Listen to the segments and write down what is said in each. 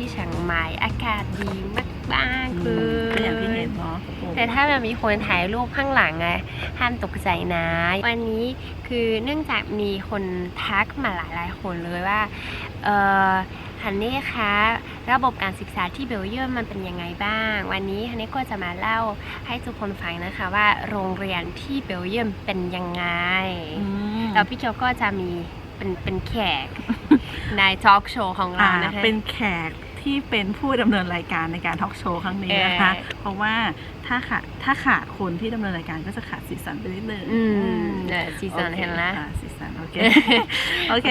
ที่เชียงใหม่อากาศดีมากๆคือก็อย่างที่เห็นเนาะแต่ถ้ามันมีคนถ่ายรูปข้างหลังอะห้ามตกใจนะ วันนี้คือเนื่องจากมีคนทักมาหลายๆคนเลยว่าเออฮันนี่คะระบบการศึกษาที่เบลเยียมมันเป็นยังไงบ้าง วันนี้ฮันนี่ก็จะมาเล่าให้ทุกคนฟังนะคะว่าโรงเรียนที่เบลเยียมเป็นยังไงอืมแล้วพี่เกียวก็จะมีเป็นเป็นแขกในทอล์กโชว์ของเราอ่านะคะเป็นแขก ที่เป็นผู้ดำเนินรายการในการทอล์กโชว์ครั้งนี้นะคะเออเพราะว่าถ้าขาดถ้าขาดคนที่ดำเนินรายการก็จะขาดสีสันไปนิดนึงอืมเนี่ยซีซันโอคเห็นแล้วอ่าสีสันโอเคโอเค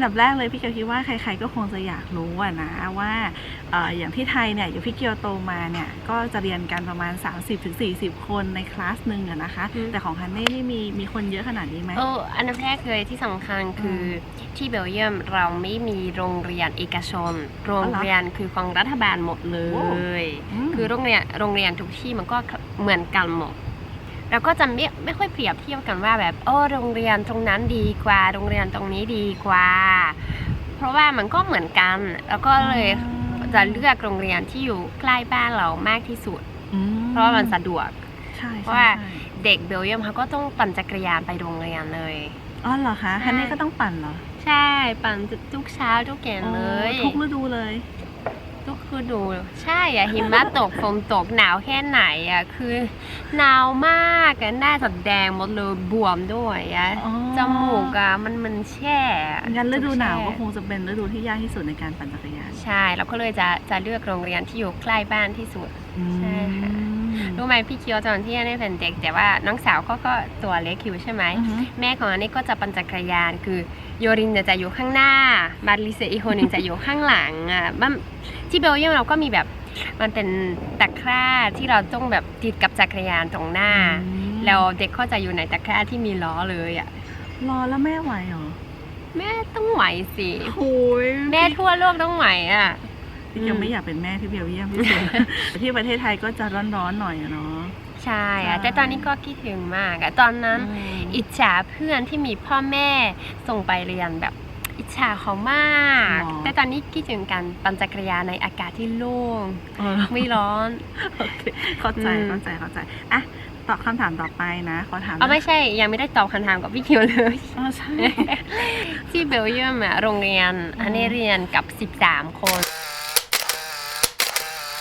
อันดับแรกเลยพี่เกียวคิดว่าใครๆก็คงจะอยากรู้อะนะว่าเอ่ออย่างที่ไทยเนี่ยอย่างพี่เกียวโตมาเนี่ยก็จะเรียนกันประมาณ 30-40 คนในคลาสหนึ่งอะนะคะอืมแต่ของฮันนี่นี่มีมีคนเยอะขนาดนี้ไหมเอออันดับแรกเลยที่สำคัญคืออที่เบลเยียมเราไม่มีโรงเรียนเอกชน โรงเรียนคือของรัฐบาลหมดเลยมคือโรงเรียนโรงเรียนทุกที่มันก็เหมือนกันหมด เราก็จะไม่ไม่ค่อยเปรียบเทียบกันว่าแบบโอ้โรงเรียนตรงนั้นดีกว่า โรงเรียนตรงนี้ดีกว่า เพราะว่ามันก็เหมือนกัน แล้วก็เลยจะเลือกโรงเรียนที่อยู่ใกล้บ้านเรามากที่สุดอืมเพราะว่ามันสะดวกใช่เพใช่ราะว่าใช่เด็กเบลเยียมเขาก็ต้องปั่นจักรยานไปโรงเรียนเลยอ๋อเหรอคะใช่ฮันนี่ก็ต้องปั่นเหรอ ใช่ ปั่นทุกเช้าทุกเย็นเลยอ๋อทุกฤดูเลย ทุกคือดูใช่อะหิมะตกฝนตกหนาวแค่ไหนอะคือหนาวมากอะหน้าจะแดงหมดเลยบวมด้วยอะอ๋อ จมูกอะมันมันแช่อะงั้นฤดูหนาวก็แช่คงจะเป็นฤดูที่ยากที่สุดในการปั่นจักรยานใช่เราก็เลยจะจะเลือกโรงเรียนที่อยู่ใกล้บ้านที่สุด ใช่ค่ะ อืม รู้ไหมพี่เคียวตอนที่อันนี้เป็นเด็ก แต่ว่าน้องสาวก็ก็ตัวเล็กอยู่ใช่ไหม อือฮึ แม่ของอันนี้ก็จะปั่นจักรยานคือโยรินเนี่ยจะอยู่ข้างหน้า มาริเซอีกคนหนึ่งจะอยู่ข้างหลังอะมันที่เบลเยียมเราก็มีแบบมันเป็นตะกร้าที่เราต้องแบบติดกับจักรยานตรงหน้าอืมแล้วเด็กก็จะอยู่ในตะกร้าที่มีล้อเลยอะรอแล้วแม่ไหวเหรอแม่ต้องไหวสิ โอ้ยแม่ทั่วโลกต้องไหวอะ พี่ยังไม่อยากเป็นแม่ที่เบลเยียมที่สุดที่ประเทศไทยก็จะร้อนๆหน่อยอะเนาะใช่อะใช่แต่ตอนนี้ก็คิดถึงมากอะตอนนั้นอิจฉาเพื่อนที่มีพ่อแม่ส่งไปเรียนแบบอิจฉาเขามากหรอแต่ตอนนี้คิดถึงการปั่นจักรยานในอากาศที่โล่งเออไม่ร้อนโอเคเข้าใจอืมเข้าใจเข้าใจอะตอบคำถามต่อไปนะขอถามเอาไม่ใช่ยังไม่ได้ตอบคำถามกับพี่เคียวเลยอ๋อใช่ที่เบลเยียมอะโรงเรียนอืมอันนี้เรียนกับ 13 คน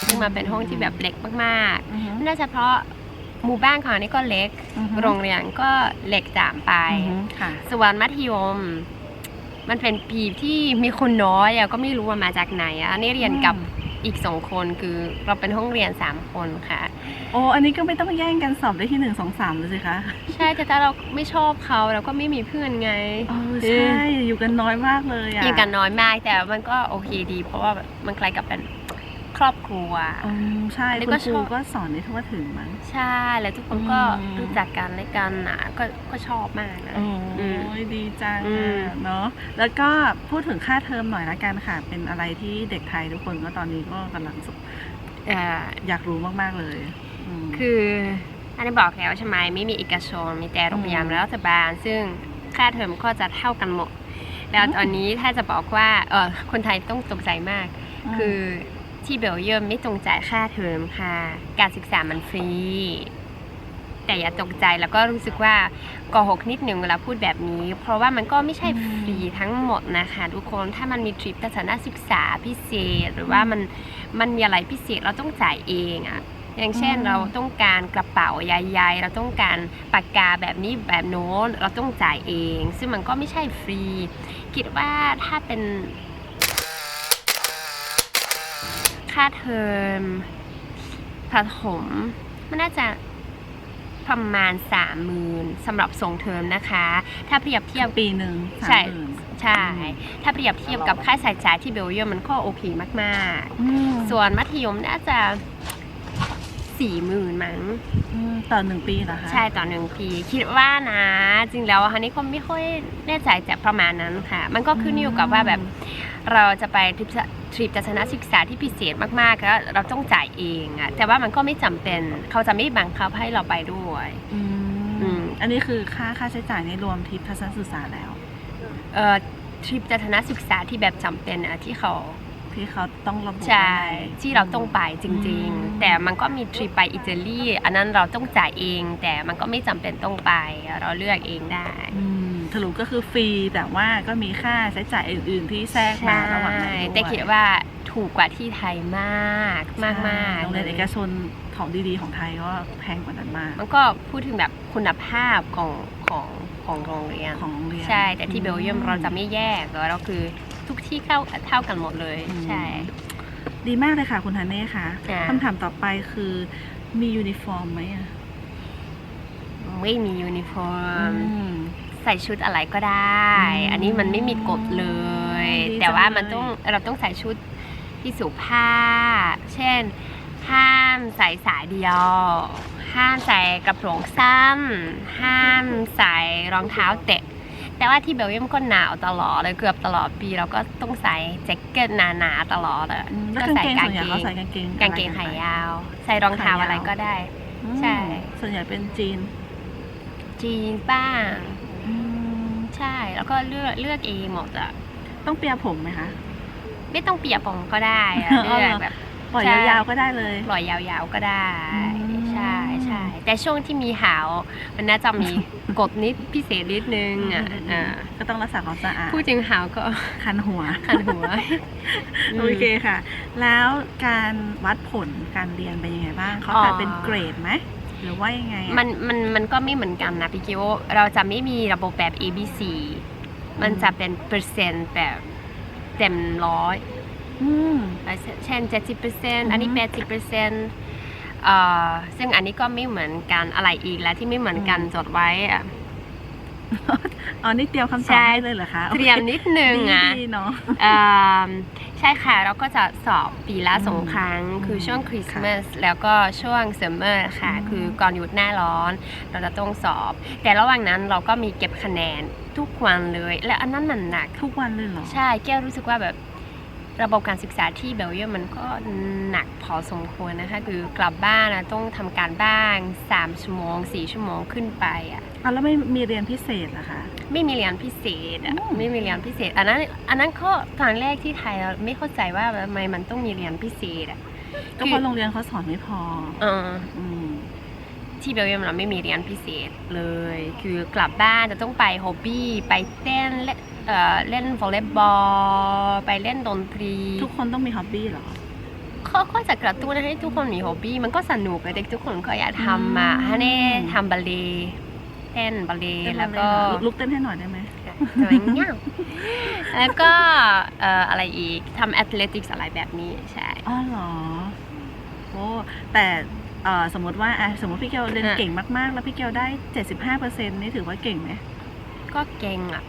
ซึ่งมันเป็นห้องที่แบบเล็กมากอือฮึๆน่าจะเพราะหมู่บ้านของอันนี้ก็เล็กอือฮึโรงเรียนก็เล็กตามไปอือฮึค่ะส่วนมัธยม มันเป็นปีที่มีคนน้อยอะก็ไม่รู้ว่ามาจากไหนอะอันนี้เรียนกับอีกสองคนคือเราเป็นห้องเรียนสามคนค่ะ โอ้อันนี้ก็ไม่ต้องแย่งกันสอบได้ที่หนึ่งสองสามเลยสิคะใช่แต่ถ้าเราไม่ชอบเขาเราก็ไม่มีเพื่อนไงเออใช่อยู่กันน้อยมากเลยอะมีกันน้อยมากแต่มันก็โอเคดี เพราะว่าแบบมันคล้ายกับเป็น ครอบครัว อืมใช่แล้วคุก็ณครูชอบ ก็สอนได้ทั่วถึงมั้ง ใช่แล้วทุกคนก็อืม รู้จักกันและกันนะก็ก็ชอบมากนะ โอ้อืมยดีจังอืมอะเนาะแล้วก็พูดถึงค่าเทอมหน่อยละกันค่ะ เป็นอะไรที่เด็กไทยทุกคนก็ตอนนี้ก็กำลังสเอ่ออยากรู้มากๆเลยม คืออันนี้บอกแล้วใช่ไหมไม่มีเอกชนมีแต่โรงเรียนอืมรัฐบาล ซึ่งค่าเทอมก็จะเท่ากันหมด แล้วอืม ตอนนี้ถ้าจะบอกว่าเออคนไทยต้องตกใจมากมคือ ที่เบลเยียมไม่ต้องจ่ายค่าเทอมค่ะ การศึกษามันฟรี แต่อย่าตกใจแล้วก็รู้สึกว่าโกหกนิดหนึ่งเวลาพูดแบบนี้ เพราะว่ามันก็ไม่ใช่ฟรีทั้งหมดนะคะทุกคนถ้ามันมีทริปทัศนศึกษาพิเศษ หรือว่ามันมันมีอะไรพิเศษเราต้องจ่ายเองอะอย่างเช่นอืมเราต้องการกระเป๋าใหญ่ๆ เราต้องการปากกาแบบนี้แบบโน้นเราต้องจ่ายเอง ซึ่งมันก็ไม่ใช่ฟรี คิดว่าถ้าเป็น ค่าเทอมประถมมันน่าจะประมาณสามหมื่นสำหรับส่งเทอมนะคะ ถ้าเปรียบเทียบปีหนึ่งสามใช่หมื่นใช่ ถ้าเปรียบเทียบกับค่าใช้จ่ายที่เบลเยียมมันก็โอเคมากอืมๆส่วนมัธยมน่าจะ สี่หมื่นมั้งอืมต่อหนึ่งปีเหรอคะใช่ต่อหนึ่งปีคิดว่านะ จริงแล้วอันนี้ก็ไม่ค่อยแน่ใจแต่ประมาณนั้นค่ะ มันก็ขึ้นอยู่กับว่าแบบเราจะไปทริปทริปทัศนศึกษาที่พิเศษมากๆแล้วเราต้องจ่ายเองอะแต่ว่ามันก็ไม่จำเป็นเขาจะไม่บังคับให้เราไปด้วยอืมอืมอันนี้คือค่าค่าใช้จ่ายในรวมทริปทัศนศึกษาแล้ว เอ่อทริปทัศนศึกษาที่แบบจำเป็นอะที่เขา ที่เขาต้องระบุใช่ไว้ในที่เราต้องไปจริงอืมๆแต่มันก็มีทริปไปอิตาลีอันนั้นเราต้องจ่ายเอง แต่มันก็ไม่จำเป็นต้องไป เราเลือกเองได้อืมสรุปก็คือฟรีแต่ว่าก็มีค่าใช้จ่ายอื่น ๆ ที่แทรกมาระหว่างนั้นด้วยแต่คิดว่าถูกกว่าที่ไทยมากมากมากโรงเรียนเอกชนของดีๆ ของไทยก็แพงกว่านั้นมาก มันก็พูดถึงแบบคุณภาพของของของโรงเรียนของโรงเรียน ใช่ แต่ที่เบลเยียมเราจะไม่แยกเราคือ ทุกที่เข้าเท่ากันหมดเลยอืมใช่ ดีมากเลยค่ะคุณฮันเน่ค่ะค่ะคำถามต่อไปคือมียูนิฟอร์มไหมอะไม่มียูนิฟอร์ม อืม ใส่ชุดอะไรก็ได้ อืมอันนี้มันไม่มีกฎเลย ดีแต่ว่าจังเลยมันต้องเราต้องใส่ชุดที่สุภาพ เช่น ห้ามใส่สายเดียว ห้ามใส่กระโปรงสั้นห้ามใส่รองเท้าเตะ แต่ว่าที่เบลเยียมก็หนาวตลอดเลยเกือบตลอดปีเราก็ต้องใส่แจ็คเก็ตหนาๆตลอดอะอืมแล้วก็กางใส่เกงกาส่งวนใหญ่เกเขางใส่กางเกงกางเกงอะขาไรนไปยาว ใส่รองเท้าขายาวอะไรก็ได้อืมใช่ ส่วนใหญ่เป็นจีน จีนบ้างอืมใช่ แล้วก็เลือกเลือกเองหมดอะต้องเปียร์ผมไหมคะ ไม่ต้องเปียกปองก็ได้อะอ๋อเลืเหรออกแบบ ปล่อยใช่ ยาวๆก็ได้เลย ปล่อยยาวๆก็ได้ อืม ใช่ใช่แต่ช่วงที่มีหาวมันน่าจะมีกฎนิดพิเศษนิดนึงอะอืมอ่าก็ต้องรักษาความสะอาดพูดถึงหาวก็ คันหัวขันหัวโอเคค่ะ แล้วการวัดผลการเรียนเป็นยังไงบ้างเขาอ๋อ จัดเป็นเกรดไหมหรือว่ายังไงอะ มันมันมันก็ไม่เหมือนกันนะพี่กิวเราจะไม่มีระบบแบบ A B C มันจะเป็นเปอร์เซ็นต์แบบเต็มร้อยอืม เช่น 70%อันนี้อือฮึ80%เอ่อซึ่งอันนี้ก็ไม่เหมือนกันอะไรอีกแล้วที่ไม่เหมือนกันอืมจดไว้อะอ๋อนี่เตรียมคำตอบใช่ให้เลยเหรอคะเตรียมนิดนึงดีอะดีเนาะเอิ่มใช่ค่ะเราก็จะสอบปีละอืมสองครั้ง คืออืมช่วงคริสต์มาสแล้วก็ช่วงเซมเมอร์ค่ะอืมคือก่อนหยุดหน้าร้อน เราจะต้องสอบ แต่ระหว่างนั้นเราก็มีเก็บคะแนนทุกวันเลย และอันนั้นมันหนักทุกวันเลยเหรอ ใช่แก้วรู้สึกว่าแบบ ระบบการศึกษาที่เบลเยียมมันก็หนักพอสมควรนะคะคือกลับบ้านนะต้องทำการบ้าน3ชั่วโมง4ชั่วโมงขึ้นไปอะอะแล้วไม่มีเรียนพิเศษเหรอคะ ไม่มีเรียนพิเศษอะอืมไม่มีเรียนพิเศษ อันนั้นอันนั้นก็ตอนแรกที่ไทยเราไม่เข้าใจว่าทำไมมันต้องมีเรียนพิเศษอะก็เพราะโรงเรียนเขาสอนไม่พอเอออืมที่เบลเยียมเราไม่มีเรียนพิเศษเลย คือกลับบ้านจะต้องไปฮอบบี้ไปเต้นเล่น เอ่อเล่นวอลเลย์บอลไปเล่นดนตรี ทุกคนต้องมีฮ็อบบี้เหรอ เขาก็จะกระตุ้นให้ทุกคนมีฮอบบี้มันก็สนุกอะเด็กทุกคนก็อยากทำอะอืม ฮันเน่ทำบัลเล่ต์เต้นบัลเล่ต์เต้นแล้วก็อะไรเหรอลุกเต้นให้หน่อยได้ไหมสวยงามแล้วก็เอ่ออะไรอีกทำแอตเลติกส์อะไรแบบนี้ใช่ อ๋อเหรอโอ้แต่เอ่อสมมติว่าอะสมมติพี่เกลเรียนอะ เก่งมากๆ แล้วพี่เกลได้ 75%นี่ถือว่าเก่งไหมก็เก่งอะ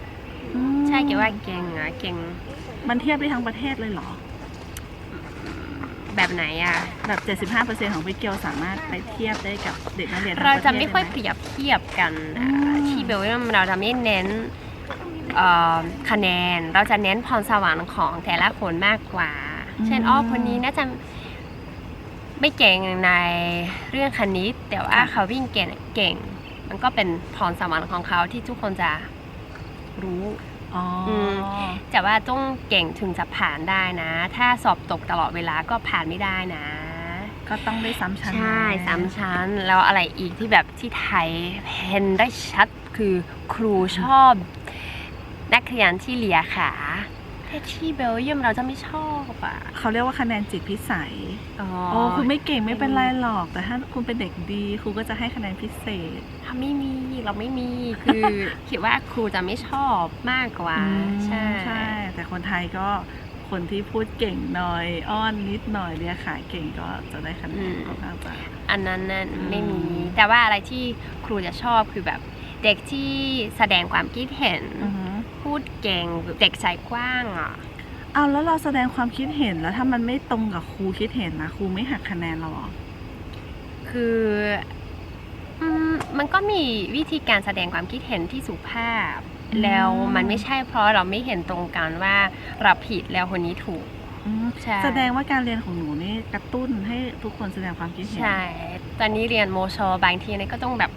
อืมใช่เกี่ยวว่าเก่งอะเก่งมันเทียบได้ทั้งประเทศเลยเหรอ แบบไหนอะ แบบ 75%ของพี่เกลสามารถไปเทียบได้กับเด็กนักเรียนทั้งเราประเทศจะไม่ค่อยด้ห เปรียบเทียบกันอะอืม ที่เบลเยียมเราจะไม่เน้นเอ่อคะแนนเราจะเน้นพรสวรรค์ของแต่ละคนมากกว่า เช่นอ๋อคนนี้น่าจะไม่เก่งในเรื่องคณิต แต่ว่าเขาวิ่งเก่งเก่ง มันก็เป็นพรสวรรค์ของเขาที่ทุกคนจะ รู้อ๋ออมแต่ว่าต้องเก่งถึงจะผ่านได้นะ ถ้าสอบตกตลอดเวลาก็ผ่านไม่ได้นะ ก็ต้องได้ซ้ำชั้นใช่นะสามชั้น แล้วอะไรอีกที่แบบที่ไทยเห็นได้ชัดคือครูชอบ นักเรียนที่เลียขา แต่ที่เบลเยียมเราจะไม่ชอบอะ เขาเรียกว่าคะแนนจิตพิสัยอ๋อโอ้คุณไม่เก่งไม่เป็นไรหรอก แต่ถ้าคุณเป็นเด็กดีครูก็จะให้คะแนนพิเศษเราไม่มีเราไม่มีคือคิดว่าครูจะไม่ชอบมากกว่าอืมใช่ใช่ แต่คนไทยก็คนที่พูดเก่งหน่อยอ้อนนิดหน่อยเรียกขายเก่งก็จะได้คะแนนค่อนข้างจะอันนั้นนั่นอืมไม่มี แต่ว่าอะไรที่ครูจะชอบคือแบบเด็กที่แสดงความคิดเห็นอือฮึ พูดเก่งเด็กใจกว้างอะเอาแล้วเราแสดงความคิดเห็นแล้วถ้ามันไม่ตรงกับครูคิดเห็นนะครูไม่หักคะแนนเราเหรอคืออืมมันก็มีวิธีการแสดงความคิดเห็นที่สุภาพอืมแล้วมันไม่ใช่เพราะเราไม่เห็นตรงกันว่าเราผิดแล้วคนนี้ถูกอืมใช่แสดงว่าการเรียนของหนูนี่กระตุ้นให้ทุกคนแสดงความคิดเห็นใช่ ตอนนี้เรียนโมชอบางทีเนี่ยก็ต้องแบบ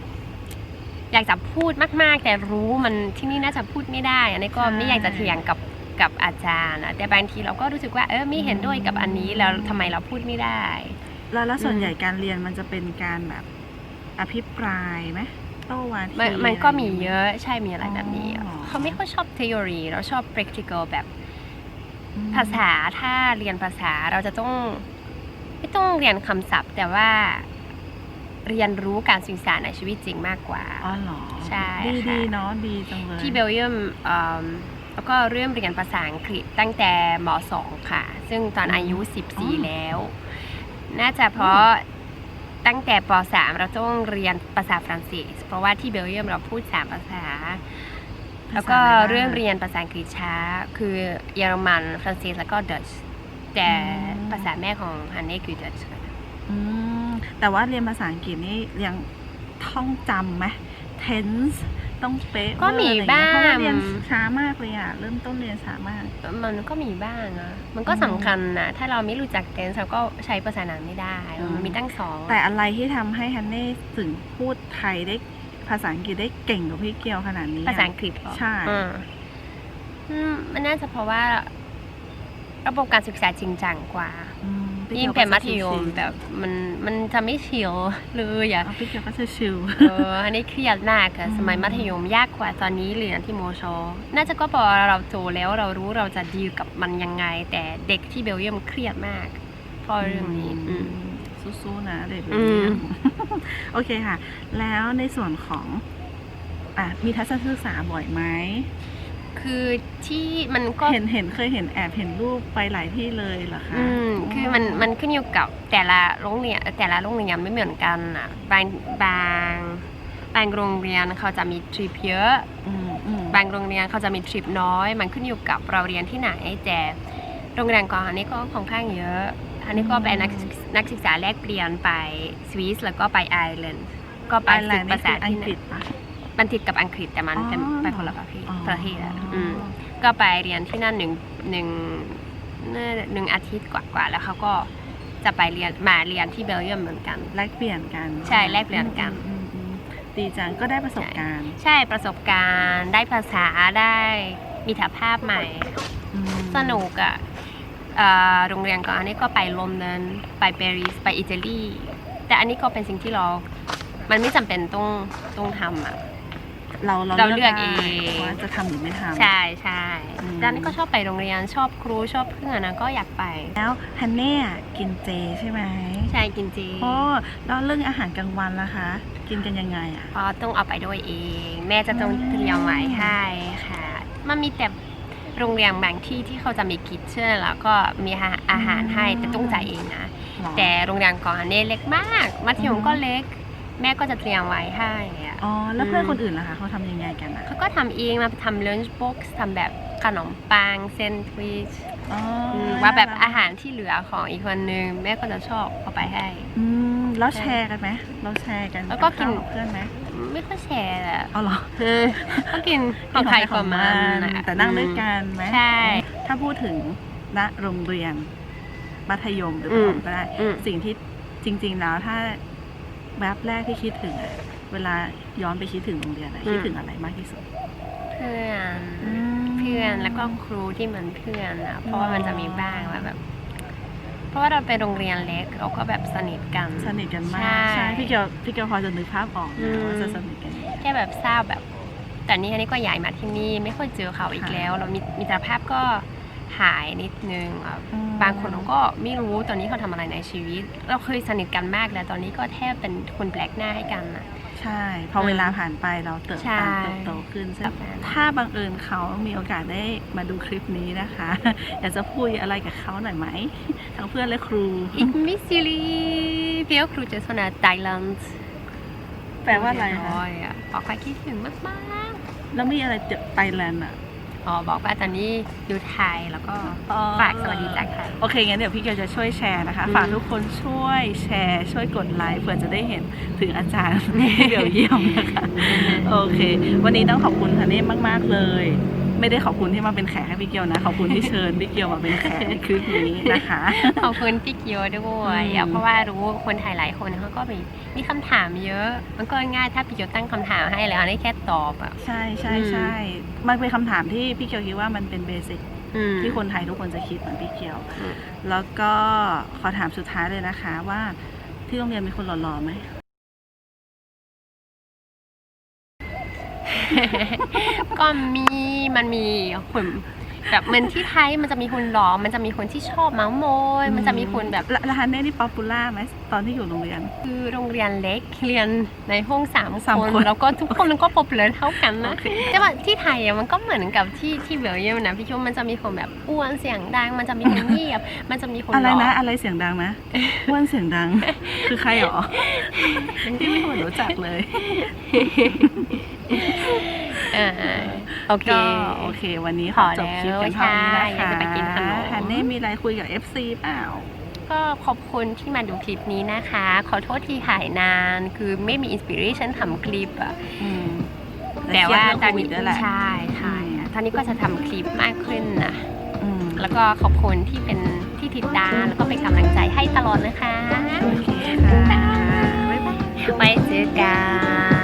อยากจะพูดมาก ๆ แต่รู้มันที่นี่น่าจะพูดไม่ได้ อันนี้ก็ใช่ไม่อยากจะเถียงกับกับอาจารย์นะแต่บางทีเราก็รู้สึกว่าเออไม่เห็นด้วยกับอันนี้แล้วทำไมเราพูดไม่ได้ แล้วแล้วส่วนอืมใหญ่การเรียนมันจะเป็นการแบบอภิปรายไหมโต้วาทีมันมันก็มีไรางเยงี้อะใช่มีอะไรแบบนี้อ๋อเขาไม่ค่อยชอบ theory เราชอบ practical แบบอืมภาษาถ้าเรียนภาษาเราจะต้อง ไม่ต้องเรียนคำศัพท์ แต่ว่า เรียนรู้การสื่อสารในชีวิตจริงมากกว่าอ๋อเหรอใช่ดีค่ะดีเนาะดีจังเลยที่เบลเยียมเอิ่มแล้วก็เริ่มเรียนภาษาอังกฤษตั้งแต่ม .2 ค่ะ ซึ่งตอนอายุ 14 แล้ว น่าจะเพราะตั้งแต่ป .3 เราต้องเรียนภาษาฝรั่งเศส เพราะว่าที่เบลเยียมเราพูด3ภาษา แล้วก็เริ่มเรียนภาษาอังกฤษช้า คือเยอรมันฝรั่งเศสแล้วก็ดัตช์แต่ภาษาแม่ของฮันนี่คือดัตช์ค่ะอืม แต่ว่าเรียนภาษาอังกฤษนี่ยังท่องจำไหม tense ต้องเป๊ะก็มีเวอร์อะไรอย่เยเพราะว่าบ้างเรียนช้ามากเลยอะ เริ่มต้นเรียนช้ามาก มันก็มีบ้างอะมันก็สำคัญนะ ถ้าเราไม่รู้จักเทนส์เราก็ใช้ภาษานั้นไม่ได้ อืม มันมีตั้งสองแต่อะไรที่ทำให้ฮันเน่ถึงพูดไทยได้ภาษาอังกฤษได้เก่งกว่าพี่เกียวขนาดนี้อะ ภาษาอังกฤษเหรอใช่อืมอืมมันน่าจะเพราะว่า ระบบการศึกษาจริงจังกว่า อืมพี่ ยิ่งกียวเป็นก็มัธยมชิลๆแบบมันมันจะไม่เฉียวเลยอะอ๋อพี่เกียวก็จะชิลเอออันนี้เครียดมากอะอืมสมัยมัธยมยากกว่าตอนนี้เรียนที่โมชน่าจะก็เพราะว่าเราโตแล้วเรารู้เราจะดีลกับมันยังไง แต่เด็กที่เบลเยียมเครียดมากเพราะเรื่องนี้อืมสู้ๆนะเด็กอืมโอเคค่ะ แล้วในส่วนของอะมีทัศนศึกษาบ่อยไหม คือที่มันก็เห็นเห็นเคยเห็นแอบเห็นรูปไปหลายที่เลยเหรอคะอืมคือมันมันขึ้นอยู่กับแต่ละโรงเรียนแต่ละโรงเรียนไม่เหมือนกันอะบางบางบางโรงเรียนเขาจะมีทริปเยอะอืมอืมบางโรงเรียนเขาจะมีทริปน้อย มันขึ้นอยู่กับเราเรียนที่ไหนแต่โรงเรียนก่อนอันนี้ก็ค่อนข้างเยอะ อันนี้ก็เป็นนักศึกนักศึกษาแลกเปลี่ยนไปสวิสแล้วก็ไปไอร์แลนด์ก็ไปไอร์แลฝึนกด์ภานี่ษาคืออัที่งนั่กฤษ นปะมันติดกับอังกฤษแต่มันเป็นอ๋อ ไปคนละประเทศอ๋อประเทศอะอืมก็ไปเรียนที่นั่นหนึ่งหนึ่งน่าหนึ่งอาทิตย์กว่าๆแล้วเขาก็จะไปเรียนมาเรียนที่เบลเยียมเหมือนกัน แลกเปลี่ยนกันใช่แลกเปลี่ยนกัน อืมอืมอืมดีจังก็ได้ประสบการณ์ใช่ประสบการณ์ได้ภาษาได้มิตรภาพใหม่ อืมสนุกอะ่ะเอ่อโรงเรียนก่อนอันนี้ก็ไปลอนดอนไปปารีสไปอิตาลีแต่อันนี้ก็เป็นสิ่งที่เรา มันไม่จำเป็นต้องต้องทำอะ เราเราเลือกได้เองว่าจะทำหรือไม่ทำ ใช่ใช่อืมแต่อันนี้ก็ชอบไปโรงเรียนชอบครูชอบเพื่อนนะก็อยากไปแล้วฮันเน่อะกินเจใช่ไหมใช่กินเจโอ้แล้วเรื่องอาหารกลางวันล่ะคะ กินกันยังไงอะก็ต้องเอาไปด้วยเอง แม่จะต้องเตรียมไว้ให้ค่ะ มันมีแต่โรงเรียนบางที่ที่เขาจะมีคิทเช่นแล้วก็มีอาหารให้แต่ต้องจ่ายเองนะหรอแต่โรงเรียนก่อนอันนี้เล็กมาก มัธยมอืมก็เล็ก แม่ก็จะเตรียมไว้ให้อะอ๋อ แล้วเพื่อนอืมคนอื่นล่ะคะเขาทำยังไงกันอะเขาก็ทำเองมาทำ lunch box ทำแบบขนมปังเซนด์วิชอ๋ออมว่าแบบอาหารที่เหลือของอีกคนนึงแม่ก็จะชอบเอาไปให้ อืมแล้วแชร์กันไหมเราแชร์กันแล้วก็กินบเพื่อนไหมไม่ค่อยแชร์อะเอาเหรอเออก็กินของใครของมันอะ แต่นั่งด้วยกันไหมใช่ถ้าพูดถึงณโรงเรียนมัธยมหรืออืปมฐมก็ได้ อืม สิ่งที่จริง ๆ แล้วถ้า แวบแรกที่คิดถึงอะเวลาย้อนไปคิดถึงโรงเรียนอะคิดถึงอะไรมากที่สุด เพื่อนเพื่อนแล้วก็ครูที่เหมือนเพื่อนอะเพราะว่ามันจะมีบ้างว่าแบบ เพราะว่าเราไปโรงเรียนเล็กเราก็แบบสนิทกัน สนิทกันมากใช่ใช่พี่เกียวพี่เกียวพอจะนึกภาพออกอืนะม ว่าจะสนิทกันยังไง แค่แบบทราบแบบ แต่นี่อันนี้ก็ย้ายมาที่นี่ไม่ค่อยเจอเขาอีกค่ะ แล้ว เรามีมิตรภาพก็ หายนิดนึงอะอืม บางคนเราก็ไม่รู้ตอนนี้เขาทำอะไรในชีวิต เราเคยสนิทกันมากแล้วตอนนี้ก็แทบเป็นคนแปลกหน้าให้กันอะใช่ พอเวลาผ่านไปเราเติบใช่ โตเติบโตขึ้นซึ่งแบบนั้นถ้าบังเอิญเขามีโอกาสได้มาดูคลิปนี้นะคะ อยากจะพูดอะไรกับเขาหน่อยไหม ทั้งเพื่อนและครู Ik mis jullie veel groetjes vanuit Thailand แปลว่าอะไรคะโอ้ยอะบอกว่าคิดถึงมากแล้วมีอะไรเจอไทยแลนด์อะๆ อ๋อบอกว่าตอนนี้อยู่ไทยแล้วก็ฝากสวัสดีจากไทยโอเคงั้นเดี๋ยวพี่เกียวจะช่วยแชร์นะคะ ฝากทุกคนช่วยแชร์ ช่วยกดไลค์เพื่อจะได้เห็นถึงอาจารย์ที่เบลเยี่ยมนะคะโอเค วันนี้ต้องขอบคุณทันเน่มาก ๆ เลย ไม่ได้ขอบคุณที่มาเป็นแขกให้พี่เกียวนะ ขอบคุณที่เชิญพี่เกียวมาเป็นแขกในคลิปนี้นะคะ ขอบคุณพี่เกียวด้วยอืมเพราะว่ารู้คนไทยหลายคนเขาก็มีมีคำถามเยอะ มันก็ง่ายถ้าพี่เกียวตั้งคำถามให้แล้วนี่แค่ตอบอะใช่ใช่อืมใช่มันเป็นคำถามที่พี่เกียวคิดว่ามันเป็นเบสิกอืมที่คนไทยทุกคนจะคิดเหมือนพี่เกียวอืมแล้วก็ขอถามสุดท้ายเลยนะคะว่าที่โรงเรียนมีคนหล่อๆไหม ก็มีมันมีคนแบบเหมือนที่ไทยมันจะมีคนหล่อมันจะมีคนที่ชอบเมาส์โมยมันจะมีคนแบบแล้วแล้วฮันเน่นี่ป๊อปปูล่าไหมตอนที่อยู่โรงเรียน คือโรงเรียนเล็กเรียนในห้องสามสามคนคน แล้วก็ทุกคนก็ปบเลยเท่ากันนะโอเคแต่ว่าที่ไทยอะมันก็เหมือนกับที่ที่เบลเยียมนะพี่คิดว่ามันจะมีคนแบบอ้วนเสียงดัง มันจะมีคนเงียบ มันจะมีคนอะไรหล่นะอะไรเสียงดังนะอ้วนเสียงดัง คือใครหรอที่ไม่เคยรู้จักเลยเออโอเค ก็โอเค วันนี้ขอจบคลิปกันเท่านี้นะพอแล้วอยากคะจะไปกินขนมฮันเน่มีอะไรคุยกับ FC เปล่าก็ขอบคุณที่มาดูคลิปนี้นะคะ ขอโทษที่ถ่ายนาน คือไม่มีอินสปิเรชันทำคลิปอะอืมแต่ว่าตตออนนนี้นี้ด้วยแหละใช่ใช่อะตอนนี้ก็จะทำคลิปมากขึ้นนะอืมแล้วก็ขอบคุณที่เป็นที่ติดตามแล้วก็เป็นกำลังใจให้ตลอดนะคะ โอเคค่ะ บ๊ายบายไว้เจอกัน